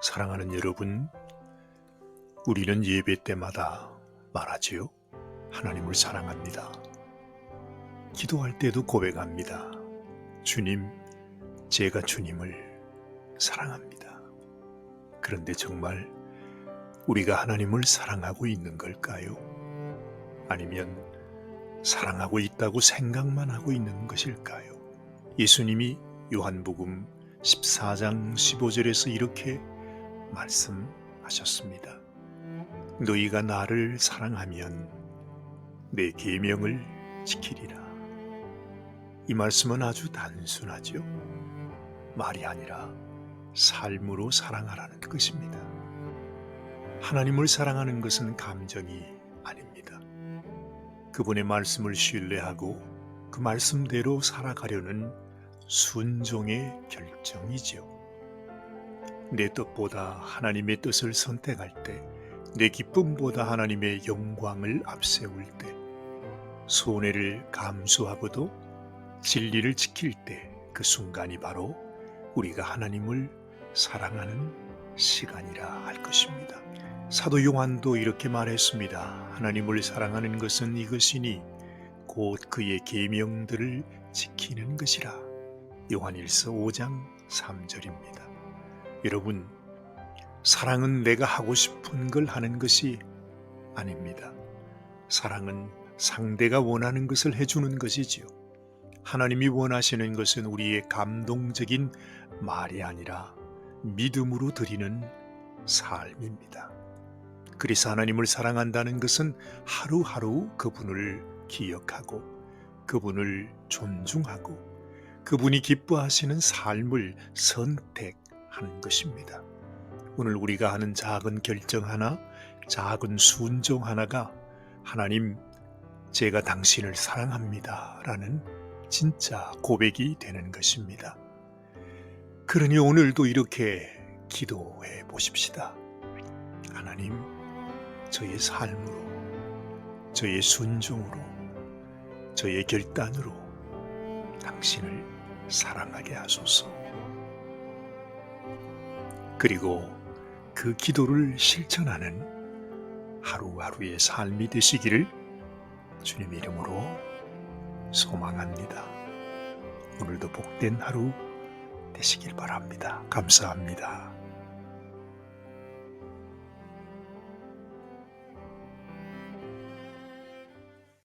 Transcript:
사랑하는 여러분, 우리는 예배 때마다 말하지요. 하나님을 사랑합니다. 기도할 때도 고백합니다. 주님, 제가 주님을 사랑합니다. 그런데 정말 우리가 하나님을 사랑하고 있는 걸까요? 아니면 사랑하고 있다고 생각만 하고 있는 것일까요? 예수님이 요한복음 14장 15절에서 이렇게 말씀하셨습니다. 너희가 나를 사랑하면 내 계명을 지키리라. 이 말씀은 아주 단순하죠. 말이 아니라 삶으로 사랑하라는 것입니다. 하나님을 사랑하는 것은 감정이 아닙니다. 그분의 말씀을 신뢰하고 그 말씀대로 살아가려는 순종의 결정이지요. 내 뜻보다 하나님의 뜻을 선택할 때, 내 기쁨보다 하나님의 영광을 앞세울 때, 손해를 감수하고도 진리를 지킬 때, 그 순간이 바로 우리가 하나님을 사랑하는 시간이라 할 것입니다. 사도 요한도 이렇게 말했습니다. 하나님을 사랑하는 것은 이것이니 곧 그의 계명들을 지키는 것이라. 요한일서 5장 3절입니다. 여러분, 사랑은 내가 하고 싶은 걸 하는 것이 아닙니다. 사랑은 상대가 원하는 것을 해주는 것이지요. 하나님이 원하시는 것은 우리의 감동적인 말이 아니라 믿음으로 드리는 삶입니다. 그래서 하나님을 사랑한다는 것은 하루하루 그분을 기억하고 그분을 존중하고 그분이 기뻐하시는 삶을 선택 하는 것입니다. 오늘 우리가 하는 작은 결정 하나, 작은 순종 하나가 하나님, 제가 당신을 사랑합니다. 라는 진짜 고백이 되는 것입니다. 그러니 오늘도 이렇게 기도해 보십시다. 하나님, 저의 삶으로, 저의 순종으로, 저의 결단으로 당신을 사랑하게 하소서. 그리고 그 기도를 실천하는 하루하루의 삶이 되시기를 주님 이름으로 소망합니다. 오늘도 복된 하루 되시길 바랍니다. 감사합니다.